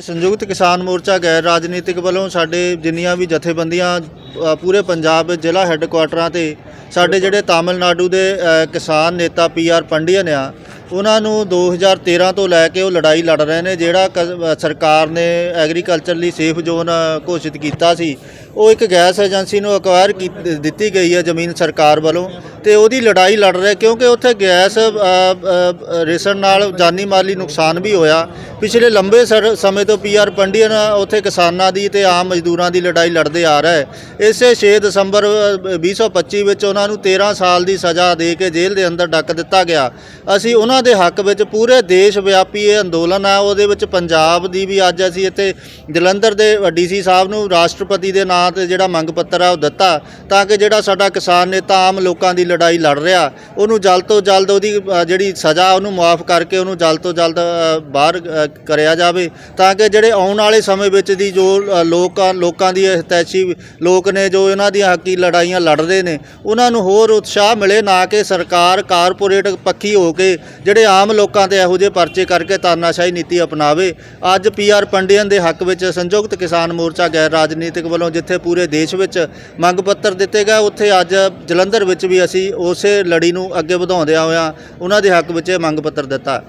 ਸੰਯੁਕਤ ਕਿਸਾਨ ਮੋਰਚਾ ਗੈਰ ਰਾਜਨੀਤਿਕ ਵੱਲੋਂ ਸਾਡੇ ਜਿੰਨੀਆਂ ਵੀ ਜਥੇਬੰਦੀਆਂ ਪੂਰੇ ਪੰਜਾਬ ਜ਼ਿਲ੍ਹਾ ਹੈੱਡਕੁਆਟਰਾਂ ਤੇ ਸਾਡੇ ਜਿਹੜੇ ਤਾਮਿਲਨਾਡੂ ਦੇ ਕਿਸਾਨ ਨੇਤਾ ਪੀ ਆਰ ਪੰਡੀਅਨ ਆ ਉਹਨਾਂ ਨੂੰ 2013 ਤੋਂ ਲੈ ਕੇ ਉਹ ਲੜਾਈ ਲੜ ਰਹੇ ਨੇ ਜਿਹੜਾ ਕ- ਸਰਕਾਰ ਨੇ ਐਗਰੀਕਲਚਰ ਲਈ ਸੇਫ ਜ਼ੋਨ ਘੋਸ਼ਿਤ ਕੀਤਾ ਸੀ ਉਹ ਇੱਕ ਗੈਸ ਏਜੰਸੀ ਨੂੰ ਅਕਵਾਇਰ ਦਿੱਤੀ ਗਈ ਹੈ ਜ਼ਮੀਨ ਸਰਕਾਰ ਵੱਲੋਂ। ਤੇ ਉਹਦੀ ਲੜਾਈ ਲੜ ਰਹੇ ਕਿਉਂਕਿ ਉੱਥੇ ਗੈਸ ਰੇਸਣ ਨਾਲ ਜਾਨੀ ਮਾਲੀ ਨੁਕਸਾਨ ਵੀ ਹੋਇਆ। ਪਿਛਲੇ ਲੰਬੇ ਸਰ- ਸਮੇਂ ਤੋਂ ਪੀਆਰ ਪੰਡੀਅਨ ਉੱਥੇ ਕਿਸਾਨਾਂ ਦੀ ਤੇ ਆਮ ਮਜ਼ਦੂਰਾਂ ਦੀ ਲੜਾਈ ਲੜਦੇ ਆ ਰਿਹਾ। ਹੈ ਇਸੇ 6 ਦਸੰਬਰ ਅ, 2025 ਵਿੱਚ ਉਹਨਾਂ ਨੂੰ 13 ਸਾਲ ਦੀ ਸਜ਼ਾ ਦੇ ਕੇ ਜੇਲ੍ਹ ਦੇ ਅੰਦਰ ਡੱਕ ਦਿੱਤਾ ਗਿਆ। ਅਸੀਂ ਉਹਨਾਂ ਦੇ ਹੱਕ ਵਿੱਚ ਪੂਰੇ ਦੇਸ਼ ਵਿਆਪੀ ਇਹ ਅੰਦੋਲਨ ਆ। ਉਹਦੇ ਵਿੱਚ ਪੰਜਾਬ ਦੀ ਵੀ ਅੱਜ ਅਸੀਂ ਇੱਥੇ ਜਲੰਧਰ ਦੇ ਡੀਸੀ ਸਾਹਿਬ ਨੂੰ ਰਾਸ਼ਟਰਪਤੀ ਦੇ ਨਾਂ ਤੇ ਜਿਹੜਾ ਮੰਗ ਪੱਤਰ ਹੈ ਉਹ ਦਿੱਤਾ ਤਾਂ ਕਿ ਜਿਹੜਾ ਸਾਡਾ ਕਿਸਾਨ ਨੇਤਾ ਆਮ ਲੋਕਾਂ ਦੀ ਲੜਾਈ ਲੜ ਰਿਹਾ ਉਹਨੂੰ ਜਲਦ ਤੋਂ ਜਲਦ ਉਹਦੀ ਜਿਹੜੀ ਸਜ਼ਾ ਉਹਨੂੰ ਮਾਫ ਕਰਕੇ ਉਹਨੂੰ ਜਲਦ ਤੋਂ ਜਲਦ ਬਾਹਰ ਕਰਿਆ ਜਾਵੇ ਤਾਂ ਕਿ ਜਿਹੜੇ ਆਉਣ ਵਾਲੇ ਸਮੇਂ ਵਿੱਚ ਦੀ ਜੋ ਅ, ਲੋਕਾਂ ਦੀ ਹਿਤੈਸ਼ੀ ਲੋਕ ਨੇ ਜੋ ਇਹਨਾਂ ਦੀਆਂ ਹੱਕੀ ਲੜਾਈਆਂ ਲੜਦੇ ਨੇ ਉਹਨਾਂ ਨੂੰ ਹੋਰ ਉਤਸ਼ਾਹ ਮਿਲੇ ਨਾ ਕਿ ਸਰਕਾਰ ਕਾਰਪੋਰੇਟ ਪੱਖੀ ਹੋ ਕੇ ਜਿਹੜੇ ਆਮ ਲੋਕਾਂ ਤੇ ਇਹੋ ਜਿਹੇ ਪਰਚੇ ਕਰਕੇ ਤਾਨਾਸ਼ਾਹੀ ਨੀਤੀ ਅਪਣਾਵੇ। ਅੱਜ ਪੀਆਰ ਪੰਡਿਅਨ ਦੇ ਹੱਕ ਵਿੱਚ ਸੰਯੁਕਤ ਕਿਸਾਨ ਮੋਰਚਾ ਗੈਰ ਰਾਜਨੀਤਿਕ ਵੱਲੋਂ ਜਿੱਥੇ ਪੂਰੇ ਦੇਸ਼ ਵਿੱਚ ਮੰਗ ਪੱਤਰ ਦਿੱਤੇ ਗਏ ਉੱਥੇ ਅੱਜ ਜਲੰਧਰ ਵਿੱਚ ਵੀ ਅਸੀਂ ਅਸੀਂ ਉਸੇ ਲੜੀ ਨੂੰ ਅੱਗੇ ਵਧਾਉਂਦਿਆਂ ਹੋਇਆਂ ਉਹਨਾਂ ਦੇ ਹੱਕ ਵਿੱਚ ਇਹ ਮੰਗ ਪੱਤਰ ਦਿੱਤਾ।